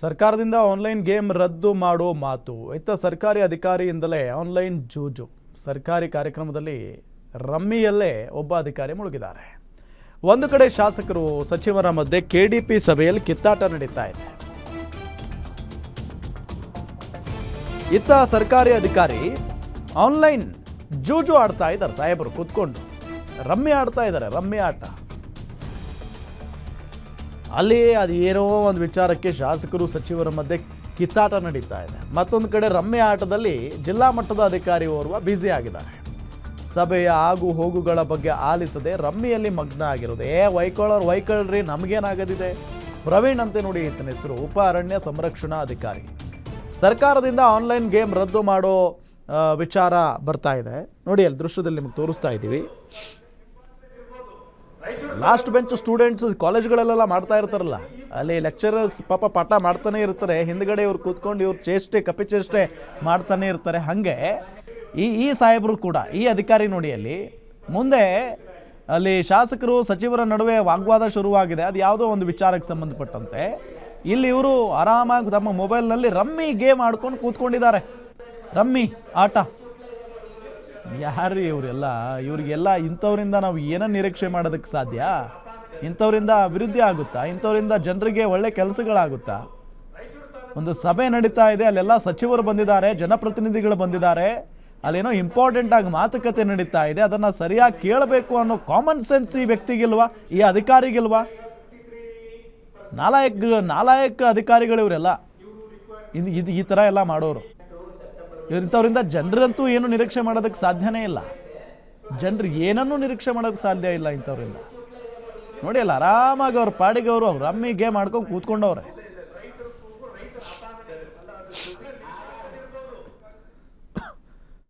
ಸರ್ಕಾರದಿಂದ online game ರದ್ದು ಮಾಡೋ ಮಾತು. ಇತ್ತ ಸರ್ಕಾರಿ ಅಧಿಕಾರಿಯಿಂದಲೇ ಆನ್ಲೈನ್ ಜೂಜು. ಸರ್ಕಾರಿ ಕಾರ್ಯಕ್ರಮದಲ್ಲಿ ರಮ್ಮಿಯಲ್ಲೇ ಒಬ್ಬ ಅಧಿಕಾರಿ ಮುಳುಗಿದ್ದಾರೆ. ಒಂದು ಕಡೆ ಶಾಸಕರು ಸಚಿವರ ಮಧ್ಯೆ ಕೆಡಿಪಿ ಸಭೆಯಲ್ಲಿ ಕಿತ್ತಾಟ ನಡೀತಾ ಇದೆ. ಇತ್ತ ಸರ್ಕಾರಿ ಅಧಿಕಾರಿ ಆನ್ಲೈನ್ ಜೂಜು ಆಡ್ತಾ ಇದ್ದಾರೆ. ಸಾಹೇಬರು ಕೂತ್ಕೊಂಡು. ರಮ್ಮಿ ಆಡ್ತಾ ಇದ್ದಾರೆ. ರಮ್ಮಿ ಆಟ. ಅಲ್ಲಿ ಅದು ಏನೋ ಒಂದು ವಿಚಾರಕ್ಕೆ ಶಾಸಕರು, ಸಚಿವರ ಮಧ್ಯೆ ಕಿತ್ತಾಟ ನಡೀತಾ ಇದೆ. ಮತ್ತೊಂದು ಕಡೆ ರಮ್ಯ ಆಟದಲ್ಲಿ ಜಿಲ್ಲಾ ಮಟ್ಟದ ಅಧಿಕಾರಿ ಓರ್ವ ಬ್ಯುಸಿ ಆಗಿದ್ದಾರೆ. ಸಭೆಯ ಆಗು ಹೋಗುಗಳ ಬಗ್ಗೆ ಆಲಿಸದೆ ರಮ್ಮಿಯಲ್ಲಿ ಮಗ್ನ ಆಗಿರೋದು. ಏ ವೈಕೊಳ್ಳೋರು ವೈಕೊಳ್ರಿ, ನಮಗೇನಾಗದಿದೆ? ಪ್ರವೀಣ್ ಅಂತ ನೋಡಿ ಈತನ ಹೆಸರು, ಉಪ ಅರಣ್ಯ ಸಂರಕ್ಷಣಾ ಅಧಿಕಾರಿ. ಸರ್ಕಾರದಿಂದ ಆನ್ಲೈನ್ ಗೇಮ್ ರದ್ದು ಮಾಡೋ ವಿಚಾರ ಬರ್ತಾ ಇದೆ. ನೋಡಿ, ಅಲ್ಲಿ ದೃಶ್ಯದಲ್ಲಿ ನಿಮಗೆ ತೋರಿಸ್ತಾ ಇದ್ದೀವಿ. ಲಾಸ್ಟ್ ಬೆಂಚ್ ಸ್ಟೂಡೆಂಟ್ಸ್ ಕಾಲೇಜ್ಗಳಲ್ಲೆಲ್ಲ ಮಾಡ್ತಾ ಇರ್ತಾರಲ್ಲ, ಅಲ್ಲಿ ಲೆಕ್ಚರರ್ಸ್ ಪಾಪ ಪಾಠ ಮಾಡ್ತಾನೆ ಇರ್ತಾರೆ, ಹಿಂದ್ಗಡೆ ಇವ್ರು ಕೂತ್ಕೊಂಡು ಇವ್ರು ಚೇಷ್ಟೆ ಕಪಿ ಚೇಷ್ಟೆ ಮಾಡ್ತಾನೆ ಇರ್ತಾರೆ. ಹಾಗೆ ಈ ಈ ಸಾಹೇಬರು ಕೂಡ, ಈ ಅಧಿಕಾರಿ ನೋಡಿ ಅಲ್ಲಿ, ಮುಂದೆ ಅಲ್ಲಿ ಶಾಸಕರು, ಸಚಿವರ ನಡುವೆ ವಾಗ್ವಾದ ಶುರುವಾಗಿದೆ. ಅದು ಯಾವುದೋ ಒಂದು ವಿಚಾರಕ್ಕೆ ಸಂಬಂಧಪಟ್ಟಂತೆ. ಇಲ್ಲಿ ಇವರು ಆರಾಮಾಗಿ ತಮ್ಮ ಮೊಬೈಲ್ನಲ್ಲಿ ರಮ್ಮಿ ಗೇಮ್ ಆಡ್ಕೊಂಡು ಕೂತ್ಕೊಂಡಿದ್ದಾರೆ. ರಮ್ಮಿ, ಆಟ. ಯಾರು ಇವರೆಲ್ಲ? ಇವ್ರಿಗೆಲ್ಲ ಇಂಥವರಿಂದ ನಾವು ಏನೋ ನಿರೀಕ್ಷೆ ಮಾಡೋದಕ್ಕೆ ಸಾಧ್ಯ? ಇಂಥವರಿಂದ ಅಭಿವೃದ್ಧಿ ಆಗುತ್ತಾ? ಇಂಥವರಿಂದ ಜನರಿಗೆ ಒಳ್ಳೆ ಕೆಲಸಗಳಾಗುತ್ತಾ? ಒಂದು ಸಭೆ ನಡೀತಾ ಇದೆ, ಅಲ್ಲೆಲ್ಲ ಸಚಿವರು ಬಂದಿದ್ದಾರೆ, ಜನಪ್ರತಿನಿಧಿಗಳು ಬಂದಿದ್ದಾರೆ. ಅಲ್ಲೇನೋ ಇಂಪಾರ್ಟೆಂಟ್ ಆಗಿ ಮಾತುಕತೆ ನಡೀತಾ ಇದೆ, ಅದನ್ನು ಸರಿಯಾಗಿ ಕೇಳಬೇಕು ಅನ್ನೋ ಕಾಮನ್ ಸೆನ್ಸ್ ಈ ವ್ಯಕ್ತಿಗಿಲ್ವಾ? ಈ ಅಧಿಕಾರಿಗಿಲ್ವಾ? ನಾಲಾಯಕ್, ನಾಲಾಯಕ ಅಧಿಕಾರಿಗಳು ಇವರೆಲ್ಲ. ಇದು ಇದು ಈ ಥರ ಎಲ್ಲ ಮಾಡೋರು. ಇಂಥವ್ರಿಂದ ಜನರಂತೂ ಏನು ನಿರೀಕ್ಷೆ ಮಾಡೋದಕ್ಕೆ ಸಾಧ್ಯನೇ ಇಲ್ಲ. ಜನರು ಏನನ್ನೂ ನಿರೀಕ್ಷೆ ಮಾಡೋದಕ್ಕೆ ಸಾಧ್ಯ ಇಲ್ಲ ಇಂಥವ್ರಿಂದ. ನೋಡಿ ಅಲ್ಲ, ಆರಾಮಾಗಿ ಅವ್ರ ಪಾಡಿಗೆ ಅವರು, ಅವ್ರು ರಮ್ಮಿ ಗೇಮ್ ಆಡ್ಕೊಂಡು ಕೂತ್ಕೊಂಡವ್ರೆ.